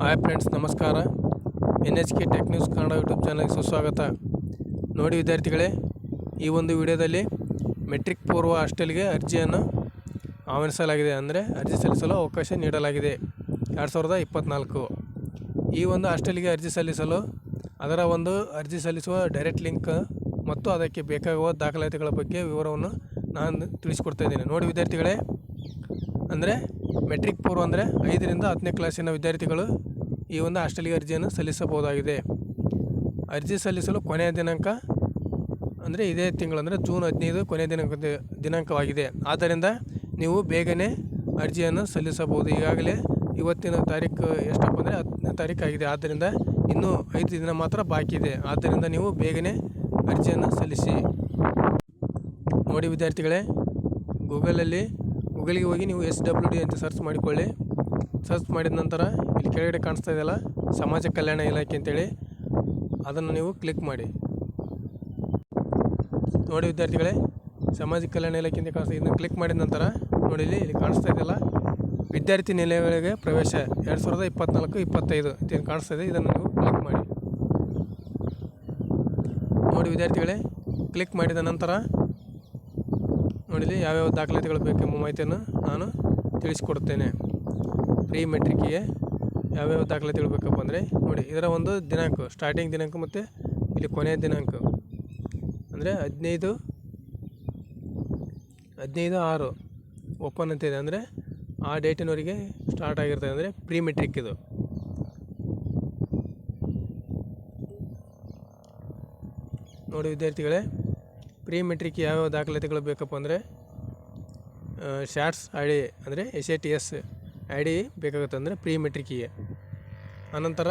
Hi friends ನಮಸ್ಕಾರ. N H K tech news Kannada YouTube ಚಾನಲ್ಗೆ ಸುಸ್ವಾಗತ. ನೋಡಿ ವಿದ್ಯಾರ್ಥಿಗಳೇ, ಈ ಒಂದು ವಿಡಿಯೋದಲ್ಲಿ ಮೆಟ್ರಿಕ್ ಪೂರ್ವ ಹಾಸ್ಟೆಲ್ಗೆ ಅರ್ಜಿಯನ್ನು ಆಹ್ವಾನಿಸಲಾಗಿದೆ ಅಂದರೆ ಅರ್ಜಿ ಸಲ್ಲಿಸಲು ಅವಕಾಶ ನೀಡಲಾಗಿದೆ. ಎರಡು ಸಾವಿರದ ಇಪ್ಪತ್ತ್ನಾಲ್ಕು ಈ ಒಂದು ಹಾಸ್ಟೆಲ್ಗೆ ಅರ್ಜಿ ಸಲ್ಲಿಸಲು ಅದರ ಒಂದು ಅರ್ಜಿ ಸಲ್ಲಿಸುವ ಡೈರೆಕ್ಟ್ ಲಿಂಕ್ ಮತ್ತು ಅದಕ್ಕೆ ಬೇಕಾಗುವ ದಾಖಲಾತಿಗಳ ಬಗ್ಗೆ ವಿವರವನ್ನು ನಾನು ತಿಳಿಸಿಕೊಡ್ತಾ ಇದ್ದೇನೆ. ನೋಡಿ ವಿದ್ಯಾರ್ಥಿಗಳೇ ಅಂದರೆ ಮೆಟ್ರಿಕ್ ಪೂರ್ವ ಅಂದರೆ ಐದರಿಂದ ಹತ್ತನೇ ಕ್ಲಾಸಿನ ವಿದ್ಯಾರ್ಥಿಗಳು ಈ ಒಂದು ಹಾಸ್ಟೆಲ್ಗೆ ಅರ್ಜಿಯನ್ನು ಸಲ್ಲಿಸಬಹುದಾಗಿದೆ. ಅರ್ಜಿ ಸಲ್ಲಿಸಲು ಕೊನೆಯ ದಿನಾಂಕ ಅಂದರೆ ಇದೇ ತಿಂಗಳು ಅಂದರೆ ಜೂನ್ ಹದಿನೈದು ಕೊನೆಯ ದಿನಾಂಕ ದಿನಾಂಕವಾಗಿದೆ. ಆದ್ದರಿಂದ ನೀವು ಬೇಗನೆ ಅರ್ಜಿಯನ್ನು ಸಲ್ಲಿಸಬಹುದು. ಈಗಾಗಲೇ ಇವತ್ತಿನ ತಾರೀಕು ಎಷ್ಟಪ್ಪ ಅಂದರೆ ಹತ್ತನೇ ತಾರೀಕು ಆಗಿದೆ ಆದ್ದರಿಂದ ಇನ್ನೂ ಐದು ದಿನ ಮಾತ್ರ ಬಾಕಿ ಇದೆ. ಆದ್ದರಿಂದ ನೀವು ಬೇಗನೆ ಅರ್ಜಿಯನ್ನು ಸಲ್ಲಿಸಿ. ನೋಡಿ ವಿದ್ಯಾರ್ಥಿಗಳೇ ಗೂಗಲಲ್ಲಿ ಗೂಗಲ್ಗೆ ಹೋಗಿ ನೀವು ಎಸ್ ಡಬ್ಲ್ಯೂ ಡಿ ಅಂತ ಸರ್ಚ್ ಮಾಡಿಕೊಳ್ಳಿ. ಸರ್ಚ್ ಮಾಡಿದ ನಂತರ ಇಲ್ಲಿ ಕೆಳಗಡೆ ಕಾಣಿಸ್ತಾ ಇದೆಯಲ್ಲ, ಸಮಾಜ ಕಲ್ಯಾಣ ಇಲಾಖೆ ಅಂತೇಳಿ ಅದನ್ನು ನೀವು ಕ್ಲಿಕ್ ಮಾಡಿ. ನೋಡಿ ವಿದ್ಯಾರ್ಥಿಗಳೇ, ಸಮಾಜ ಕಲ್ಯಾಣ ಇಲಾಖೆ ಅಂತ ಕಾಣಿಸ್ತಾ ಇದನ್ನು ಕ್ಲಿಕ್ ಮಾಡಿದ ನಂತರ ನೋಡಿ ಇಲ್ಲಿ ಇಲ್ಲಿ ಕಾಣಿಸ್ತಾ ಇದೆಯಲ್ಲ, ವಿದ್ಯಾರ್ಥಿ ನಿಲಯಗಳಿಗೆ ಪ್ರವೇಶ ಎರಡು ಸಾವಿರದ ಇಪ್ಪತ್ತ್ನಾಲ್ಕು ಇಪ್ಪತ್ತೈದು ಅಂತ ಏನು ಕಾಣಿಸ್ತಾ ಇದೆ, ಇದನ್ನು ನೀವು ಕ್ಲಿಕ್ ಮಾಡಿ. ನೋಡಿ ವಿದ್ಯಾರ್ಥಿಗಳೇ ಕ್ಲಿಕ್ ಮಾಡಿದ ನಂತರ ನೋಡಿಲಿ ಯಾವ್ಯಾವ ದಾಖಲಾತಿಗಳು ಬೇಕೆಂಬ ಮಾಹಿತಿಯನ್ನು ನಾನು ತಿಳಿಸ್ಕೊಡ್ತೇನೆ. ಪ್ರೀ ಮೆಟ್ರಿಕ್ಕಿಗೆ ಯಾವ್ಯಾವ ದಾಖಲಾತಿಗಳು ಬೇಕಪ್ಪ ಅಂದರೆ ನೋಡಿ, ಇದರ ಒಂದು ದಿನಾಂಕ ಸ್ಟಾರ್ಟಿಂಗ್ ದಿನಾಂಕ ಮತ್ತು ಇಲ್ಲಿ ಕೊನೆಯ ದಿನಾಂಕ. ಅಂದರೆ ಹದಿನೈದು ಹದಿನೈದು ಆರು ಓಪನ್ ಅಂತ ಇದೆ. ಅಂದರೆ ಆ ಡೇಟಿನವರಿಗೆ ಸ್ಟಾರ್ಟ್ ಆಗಿರ್ತದೆ. ಅಂದರೆ ಪ್ರೀ ಮೆಟ್ರಿಕ್ ಇದು. ನೋಡಿ ವಿದ್ಯಾರ್ಥಿಗಳೇ ಪ್ರೀ ಮೆಟ್ರಿಕ್ ಯಾವ್ಯಾವ ದಾಖಲಾತಿಗಳು ಬೇಕಪ್ಪ ಅಂದರೆ ಶಾರ್ಟ್ಸ್ ಐ ಡಿ ಅಂದರೆ S A T S I D ಬೇಕಾಗುತ್ತೆ ಅಂದರೆ ಪ್ರೀ ಮೆಟ್ರಿಕಿಗೆ ಆನಂತರ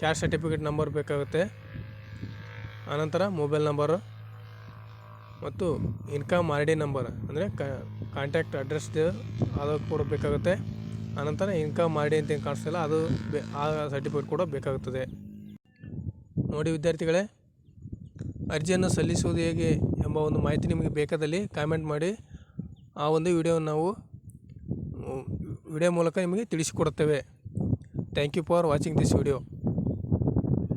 ಕ್ಯಾಸ್ಟ್ ಸರ್ಟಿಫಿಕೇಟ್ ನಂಬರ್ ಬೇಕಾಗುತ್ತೆ, ಆನಂತರ ಮೊಬೈಲ್ ನಂಬರು ಮತ್ತು ಇನ್ಕಮ್ ಆರ್ ಡಿ ನಂಬರ್ ಅಂದರೆ ಕಾಂಟ್ಯಾಕ್ಟ್ ಅಡ್ರೆಸ್ ಅದು ಕೂಡ ಬೇಕಾಗುತ್ತೆ, ಆನಂತರ ಇನ್ಕಮ್ ಆರ್ ಡಿ ಅಂತ ಏನು ಕಾಣಿಸ್ತಿಲ್ಲ ಅದು ಆ ಸರ್ಟಿಫಿಕೇಟ್ ಕೂಡ ಬೇಕಾಗುತ್ತದೆ ನೋಡಿ ವಿದ್ಯಾರ್ಥಿಗಳೇ ಅರ್ಜಿಯನ್ನು ಸಲ್ಲಿಸುವುದು ಹೇಗೆ ಎಂಬ ಒಂದು ಮಾಹಿತಿ ನಿಮಗೆ ಬೇಕಾದಲ್ಲಿ ಕಾಮೆಂಟ್ ಮಾಡಿ. ಆ ಒಂದು ವಿಡಿಯೋವನ್ನು ನಾವು, ವಿಡಿಯೋ ಮೂಲಕ ನಿಮಗೆ ತಿಳಿಸಿಕೊಡುತ್ತೇವೆ. Thank you for watching this video